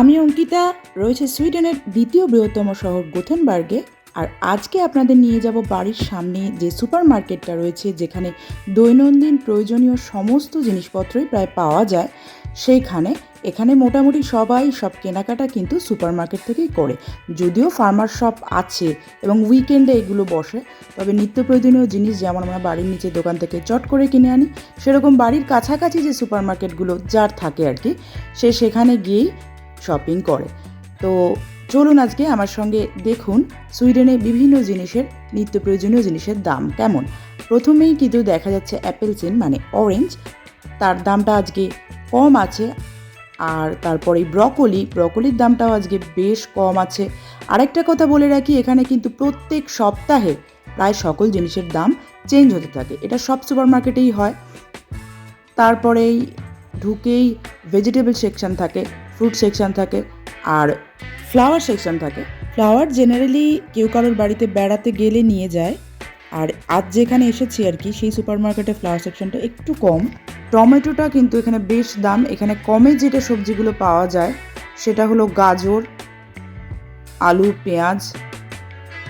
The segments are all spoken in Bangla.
আমি অঙ্কিতা, রয়েছে সুইডেনের দ্বিতীয় বৃহত্তম শহর গোথেনবার্গে আর আজকে আপনাদের নিয়ে যাব বাড়ির সামনে যে সুপার মার্কেটটা রয়েছে যেখানে দৈনন্দিন প্রয়োজনীয় সমস্ত জিনিসপত্রই প্রায় পাওয়া যায়। সেইখানে, এখানে মোটামুটি সবাই সব কেনাকাটা কিন্তু সুপার মার্কেট থেকেই করে। যদিও ফার্মার শপ আছে এবং উইকেন্ডে এগুলো বসে, তবে নিত্য প্রয়োজনীয় জিনিস যেমন আমরা বাড়ির নিচে দোকান থেকে চট করে কিনে আনি, সেরকম বাড়ির কাছাকাছি যে সুপার মার্কেটগুলো যার থাকে আর কি, সে সেখানে গিয়েই শপিং করে। তো চলুন আজকে আমার সঙ্গে দেখুন সুইডেনে বিভিন্ন জিনিসের, নিত্য প্রয়োজনীয় জিনিসের দাম কেমন। প্রথমেই কিন্তু দেখা যাচ্ছে অ্যাপেল সিন মানে অরেঞ্জ তার দামটা আজকে কম আছে আর তারপরে ব্রকলি, ব্রকলির দামটাও আজকে বেশ কম আছে। আরেকটা কথা বলে রাখি, এখানে কিন্তু প্রত্যেক সপ্তাহে প্রায় সকল জিনিসের দাম চেঞ্জ হতে থাকে। এটা সব সুপার মার্কেটেই হয়। তারপরেই ঢুকেই ভেজিটেবল সেকশন থাকে। ফ্রুট সেকশন থাকে আর ফ্লাওয়ার সেকশন থাকে। ফ্লাওয়ার জেনারেলি কেউ কারোর বাড়িতে বেড়াতে গেলে নিয়ে যায়। আর আজ যেখানে এসেছি আর কি, সেই সুপার মার্কেটে ফ্লাওয়ার সেকশনটা একটু কম। টমেটোটা কিন্তু এখানে বেশ দাম। এখানে কমে যেটা সবজিগুলো পাওয়া যায়, সেটা হলো গাজর, আলু, পেঁয়াজ,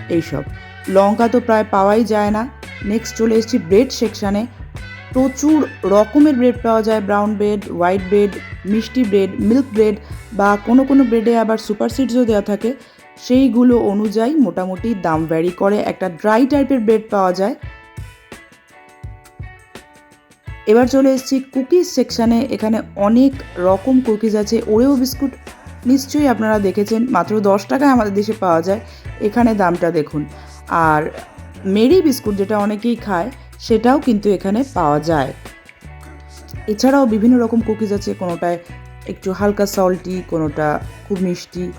এইসব। লঙ্কা তো প্রায় পাওয়াই যায় না। নেক্সট চলে এসেছি ব্রেড সেকশানে প্রচুর রকমের ব্রেড পাওয়া যায় ব্রাউন ব্রেড হোয়াইট ব্রেড মিষ্টি ব্রেড মিল্ক ব্রেড বা কোনো কোনো ব্রেডে আবার সুপার সিডসও দেওয়া থাকে। সেইগুলো অনুযায়ী মোটামুটি দাম ভ্যারি করে। একটা ড্রাই টাইপের ব্রেড পাওয়া যায়। এবার চলে এসেছি কুকিজ সেকশানে এখানে অনেক রকম কুকিজ আছে। ওরেও বিস্কুট নিশ্চয়ই আপনারা দেখেছেন। মাত্র দশ টাকায় আমাদের দেশে পাওয়া যায়। এখানে দামটা দেখুন। আর মেরি বিস্কুট যেটা অনেকেই খায় সেটাও কিন্তু এখানে পাওয়া যায়। এছাড়াও বিভিন্ন রকম কুকিজ আছে, কোনোটায় একটু হালকা সল্টি কোনোটা খুব মিষ্টি।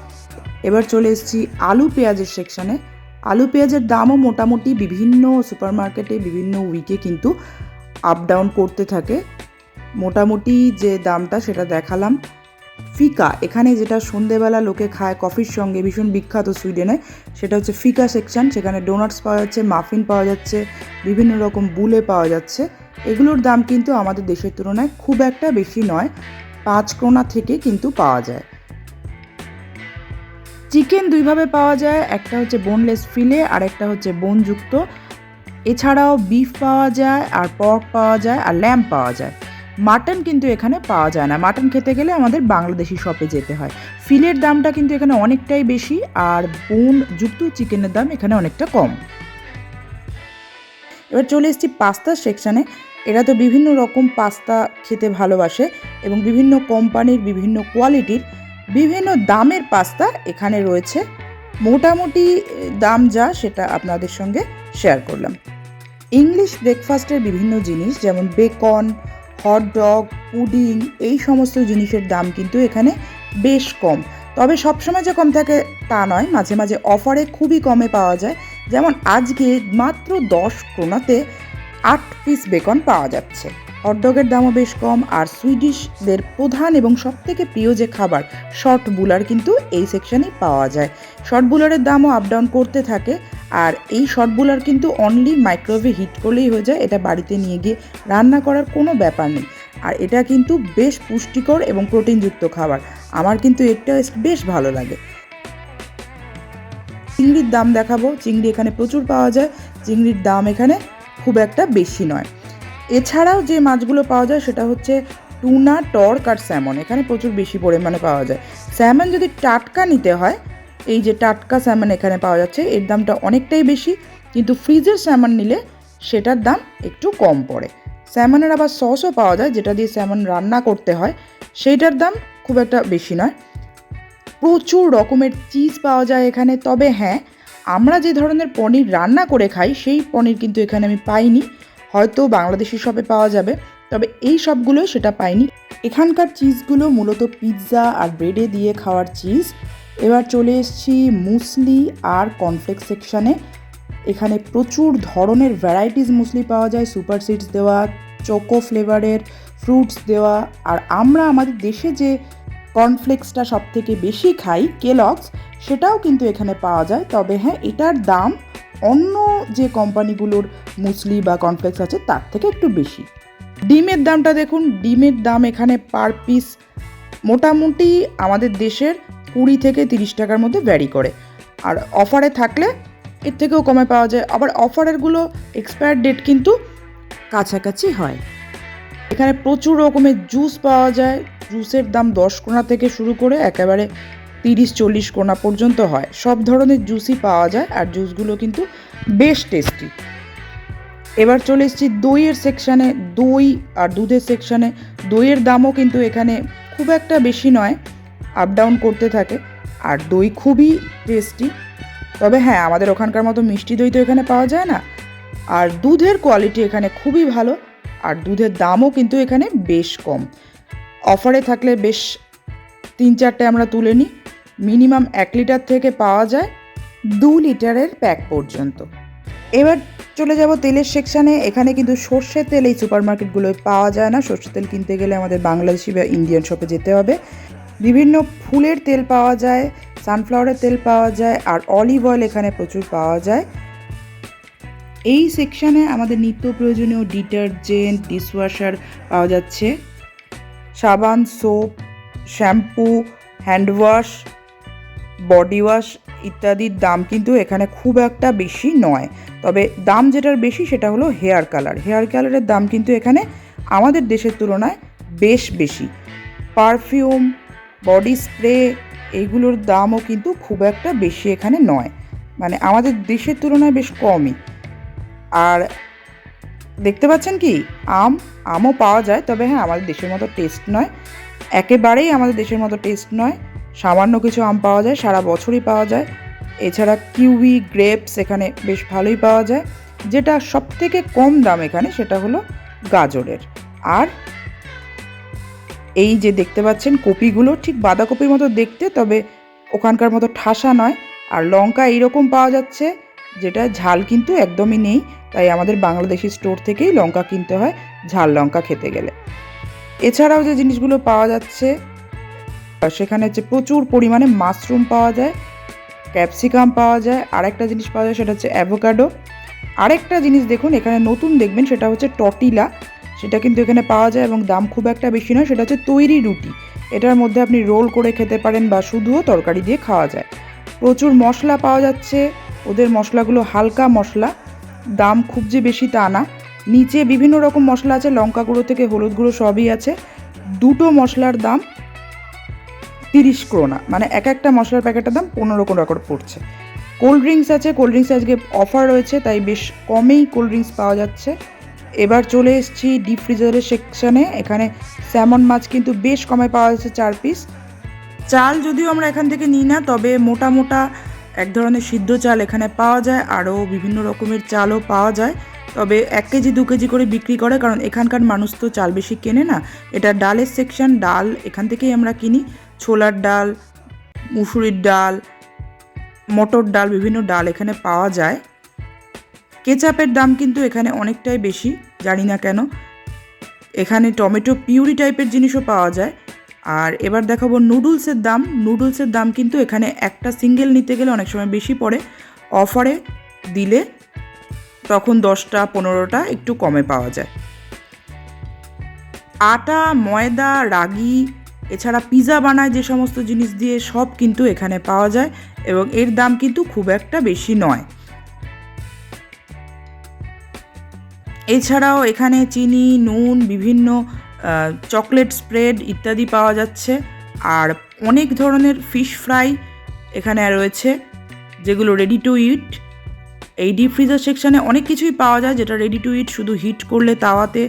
এবার চলে এসেছি আলু পেঁয়াজের সেকশানে আলু পেঁয়াজের দামও মোটামুটি বিভিন্ন সুপার মার্কেটে বিভিন্ন উইকে কিন্তু আপ ডাউন করতে থাকে। মোটামুটি যে দামটা সেটা দেখালাম। ফিকা। এখানে যেটা সন্ধেবেলা লোকে খায় কফির সঙ্গে, ভীষণ বিখ্যাত সুইডেনে, সেটা হচ্ছে ফিকা সেকশন। সেখানে ডোনাটস পাওয়া যাচ্ছে, মাফিন পাওয়া যাচ্ছে, বিভিন্ন রকম বুলে পাওয়া যাচ্ছে। এগুলোর দাম কিন্তু আমাদের দেশের তুলনায় খুব একটা বেশি নয়, পাঁচ ক্রোনা থেকে কিন্তু পাওয়া যায়। চিকেন দুইভাবে পাওয়া যায়, একটা হচ্ছে বোনলেস ফিলে আর একটা হচ্ছে বোনযুক্ত। এছাড়াও বিফ পাওয়া যায় আর পর্ক পাওয়া যায় আর ল্যাম্প পাওয়া যায়। মাটন কিন্তু এখানে পাওয়া যায় না। মাটন খেতে গেলে আমাদের বাংলাদেশি শপে যেতে হয়। ফিলের দামটা কিন্তু এখানে অনেকটাই বেশি, আর বোন যুক্ত চিকেনের দাম এখানে অনেকটা কম। এবার চলে এসেছি পাস্তা সেকশানে এরা তো বিভিন্ন রকম পাস্তা খেতে ভালোবাসে এবং বিভিন্ন কোম্পানির বিভিন্ন কোয়ালিটির বিভিন্ন দামের পাস্তা এখানে রয়েছে। মোটামুটি দাম যা সেটা আপনাদের সঙ্গে শেয়ার করলাম। ইংলিশ ব্রেকফাস্টের বিভিন্ন জিনিস, যেমন বেকন হট ডগ, পুডিং এই সমস্ত জিনিসের দাম কিন্তু এখানে বেশ কম। তবে সবসময় যে কম থাকে তা নয়, মাঝে মাঝে অফারে খুবই কমে পাওয়া যায়। যেমন আজকে মাত্র দশ ক্রোনাতে আট পিস বেকন পাওয়া যাচ্ছে। হটডগের দামও বেশ কম আর সুইডিশদের প্রধান এবং সবথেকে প্রিয় যে খাবার, শর্ট বুলার কিন্তু এই সেকশনেই পাওয়া যায়। শর্ট বুলারের দামও আপ ডাউন করতে থাকে। আর এই শর্ট কিন্তু অনলি মাইক্রোওয়েভে হিট করলেই হয়ে যায়, এটা বাড়িতে নিয়ে গিয়ে রান্না করার কোনো ব্যাপার নেই। আর এটা কিন্তু বেশ পুষ্টিকর এবং প্রোটিনযুক্ত খাবার। আমার কিন্তু এটা বেশ ভালো লাগে। চিংড়ির দাম দেখাবো। চিংড়ি এখানে প্রচুর পাওয়া যায়। চিংড়ির দাম এখানে খুব একটা বেশি নয়। এছাড়াও যে মাছগুলো পাওয়া যায়, সেটা হচ্ছে টুনা, টর্ক আর স্যামন। এখানে প্রচুর বেশি পরিমাণে পাওয়া যায়। স্যামন যদি টাটকা নিতে হয় এই যে টাটকা স্যামন এখানে পাওয়া যাচ্ছে, এর দামটা অনেকটাই বেশি, কিন্তু ফ্রিজের স্যামন নিলে সেটার দাম একটু কম পড়ে। স্যামনের আবার সসও পাওয়া যায়, যেটা দিয়ে স্যামন রান্না করতে হয়, সেইটার দাম খুব একটা বেশি নয়। প্রচুর রকমের চিজ পাওয়া যায় এখানে, তবে হ্যাঁ আমরা যে ধরনের পনির রান্না করে খাই, সেই পনির কিন্তু এখানে আমি পাইনি। হয়তো বাংলাদেশি শপে পাওয়া যাবে, তবে এই সবগুলো সেটা পাইনি। এখানকার চিজগুলো মূলত পিৎজা আর ব্রেডে দিয়ে খাওয়ার চিজ এবার চলে এসেছি মুসলি আর কনফ্লেক্স সেকশানে। এখানে প্রচুর ধরনের ভ্যারাইটিস মুসলি পাওয়া যায়। সুপার সিডস দেওয়া চোকো ফ্লেভারের ফ্রুটস দেওয়া। আর আমরা আমাদের দেশে যে কর্নফ্লেক্সটা সব থেকে বেশি খাই কেলক্স সেটাও কিন্তু এখানে পাওয়া যায়। তবে হ্যাঁ এটার দাম অন্য যে কোম্পানিগুলোর মুসলি বা কর্নফ্লেক্স আছে, তার থেকে একটু বেশি। ডিমের দামটা দেখুন, ডিমের দাম এখানে পার পিস মোটামুটি আমাদের দেশের কুড়ি থেকে তিরিশ টাকার মধ্যে ভ্যারি করে। আর অফারে থাকলে এর থেকেও কমে পাওয়া যায়। আবার অফারেরগুলো এক্সপায়ার ডেট কিন্তু কাছাকাছি হয়। এখানে প্রচুর রকমের জুস পাওয়া যায়। জুসের দাম দশ কোনা থেকে শুরু করে একেবারে তিরিশ, চল্লিশ কোনা পর্যন্ত হয়। সব ধরনের জুসই পাওয়া যায় আর জুসগুলো কিন্তু বেশ টেস্টি এবার চলে এসেছি দইয়ের সেকশানে দই আর দুধের সেকশানে দইয়ের দামও কিন্তু এখানে খুব একটা বেশি নয় আপ ডাউন করতে থাকে। আর দই খুবই টেস্টি তবে হ্যাঁ আমাদের ওখানকার মতো মিষ্টি দই তো এখানে পাওয়া যায় না। আর দুধের কোয়ালিটি এখানে খুবই ভালো। আর দুধের দামও কিন্তু এখানে বেশ কম। অফারে থাকলে বেশ তিন চারটে আমরা তুলে নিই। মিনিমাম এক লিটার থেকে পাওয়া যায় দু লিটারের প্যাক পর্যন্ত। এবার চলে যাব তেলের সেকশানে। এখানে কিন্তু সর্ষের তেল এই সুপার মার্কেটগুলোয় পাওয়া যায় না। সর্ষের তেল কিনতে গেলে আমাদের বাংলাদেশি বা ইন্ডিয়ান শপে যেতে হবে। বিভিন্ন ফুলের তেল পাওয়া যায়, সানফ্লাওয়ারের তেল পাওয়া যায়, আর অলিভ অয়েল এখানে প্রচুর পাওয়া যায়। এই সেকশানে আমাদের নিত্য প্রয়োজনীয় ডিটারজেন্ট, ডিশওয়াশার পাওয়া যাচ্ছে। সাবান, soap, shampoo, hand wash, body wash ইত্যাদির দাম কিন্তু এখানে খুব একটা বেশি নয়। তবে দাম যেটার বেশি সেটা হলো হেয়ার কালার। হেয়ার কালারের দাম কিন্তু এখানে আমাদের দেশের তুলনায় বেশ বেশি। পারফিউম, বডি স্প্রে এইগুলোর দামও কিন্তু খুব একটা বেশি এখানে নয়। মানে আমাদের দেশের তুলনায় বেশ কমই। আর দেখতে পাচ্ছেন কি? আম, আমও পাওয়া যায়, তবে হ্যাঁ আমাদের দেশের মতো টেস্ট নয়। একেবারেই আমাদের দেশের মতো টেস্ট নয়। সামান্য কিছু আম পাওয়া যায়, সারা বছরই পাওয়া যায়। এছাড়া কিউই, গ্রেপস এখানে বেশ ভালোই পাওয়া যায়। যেটা সব থেকে কম দাম এখানে সেটা হলো গাজরের। আর এই যে দেখতে পাচ্ছেন কপিগুলো, ঠিক বাঁধাকপির মতো দেখতে, তবে ওখানকার মতো ঠাসা নয়। আর লঙ্কা এইরকম পাওয়া যাচ্ছে, যেটা ঝাল কিন্তু একদমই নেই। তাই আমাদের বাংলাদেশি স্টোর থেকেই লঙ্কা কিনতে হয়, ঝাল লঙ্কা খেতে গেলে। এছাড়াও যে জিনিসগুলো পাওয়া যাচ্ছে সেখানে হচ্ছে প্রচুর পরিমাণে মাশরুম পাওয়া যায়, ক্যাপসিকাম পাওয়া যায়, আরেকটা জিনিস পাওয়া যায় সেটা হচ্ছে অ্যাভোকাডো। আরেকটা জিনিস দেখুন, এখানে নতুন দেখবেন সেটা হচ্ছে টটিলা। সেটা কিন্তু এখানে পাওয়া যায় এবং দাম খুব একটা বেশি নয়, সেটা হচ্ছে তৈরি রুটি। এটার মধ্যে আপনি রোল করে খেতে পারেন বা শুধুও তরকারি দিয়ে খাওয়া যায়। প্রচুর মশলা পাওয়া যাচ্ছে, ওদের মশলাগুলো হালকা মশলা, দাম খুব যে বেশি তা না। নিচে বিভিন্ন রকম মশলা আছে, লঙ্কা গুঁড়ো থেকে হলুদ গুঁড়ো সবই আছে। দুটো মশলার দাম তিরিশ ক্রোনা। মানে এক একটা মশলার প্যাকেটের দাম পনেরো টাকা করে পড়ছে। কোল্ড ড্রিঙ্কস আছে কোল্ড ড্রিঙ্কস আজকে অফার রয়েছে, তাই বেশ কমেই কোল্ড ড্রিঙ্কস পাওয়া যাচ্ছে। এবার চলে এসেছি ডিপ ফ্রিজারের সেকশানে এখানে স্যামন মাছ কিন্তু বেশ কমে পাওয়া যাচ্ছে চার পিস চাল যদিও আমরা এখান থেকে নিই না, তবে মোটা মোটা এক ধরনের সিদ্ধ চাল এখানে পাওয়া যায়, আরও বিভিন্ন রকমের চালও পাওয়া যায়। তবে এক কেজি, দু কেজি করে বিক্রি করে, কারণ এখানকার মানুষ তো চাল বেশি কেনে না। এটা ডালের সেকশন ডাল এখান থেকেই আমরা কিনি। ছোলার ডাল, মুসুরির ডাল, মটর ডাল, বিভিন্ন ডাল এখানে পাওয়া যায়। কেচাপের দাম কিন্তু এখানে অনেকটাই বেশি, জানি না কেন। এখানে টমেটো পিউরি টাইপের জিনিসও পাওয়া যায়। আর এবার দেখাবো নুডলসের দাম। নুডলসের দাম কিন্তু এখানে একটা সিঙ্গেল নিতে গেলে অনেক সময় বেশি পড়ে। অফারে দিলে তখন দশটা, পনেরোটা একটু কমে পাওয়া যায়। আটা, ময়দা, রাগি এছাড়া পিৎজা বানায় যে সমস্ত জিনিস দিয়ে সব কিন্তু এখানে পাওয়া যায় এবং এর দাম কিন্তু খুব একটা বেশি নয়। এছাড়াও এখানে চিনি, নুন, বিভিন্ন চকলেট স্প্রেড ইত্যাদি পাওয়া যাচ্ছে। আর অনেক ধরনের ফিশ ফ্রাই এখানে রয়েছে, যেগুলো রেডি টু ইট এই ডিপ ফ্রিজার সেকশানে অনেক কিছুই পাওয়া যায় যেটা রেডি টু ইট শুধু হিট করলে তাওয়াতে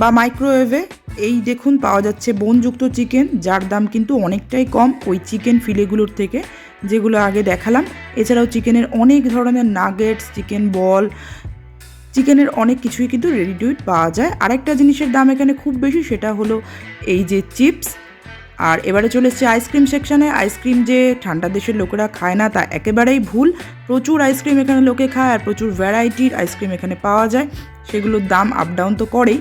বা মাইক্রোওয়েভে এই দেখুন পাওয়া যাচ্ছে বনযুক্ত চিকেন, যার দাম কিন্তু অনেকটাই কম ওই চিকেন ফিলেগুলোর থেকে, যেগুলো আগে দেখালাম। এছাড়াও চিকেনের অনেক ধরনের নাগেটস চিকেন বল চিকেনের অনেক কিছুই কিন্তু রেডি পাওয়া যায়। আরেকটা জিনিসের দাম এখানে খুব বেশি, সেটা হলো এই যে চিপস আর এবারে চলে এসছে আইসক্রিম সেকশানে আইসক্রিম যে ঠান্ডা দেশের লোকেরা খায় না, তা একেবারেই ভুল। প্রচুর আইসক্রিম এখানে লোকে খায়, আর প্রচুর ভ্যারাইটির আইসক্রিম এখানে পাওয়া যায়। সেগুলোর দাম আপ ডাউন তো করেই।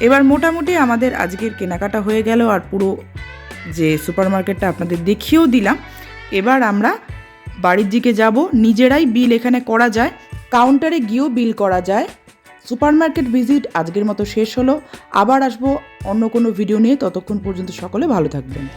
এবার মোটামুটি আমাদের আজকের কেনাকাটা হয়ে গেল আর পুরো যে সুপার মার্কেটটা আপনাদের দেখিয়েও দিলাম। এবার আমরা বাড়ির দিকে যাব। নিজেরাই বিল এখানে করা যায়। কাউন্টারে গিয়েও বিল করা যায়। সুপার মার্কেট ভিজিট আজকের মতো শেষ হলো। আবার আসব অন্য কোনো ভিডিও নিয়ে। ততক্ষণ পর্যন্ত সকলে ভালো থাকবেন।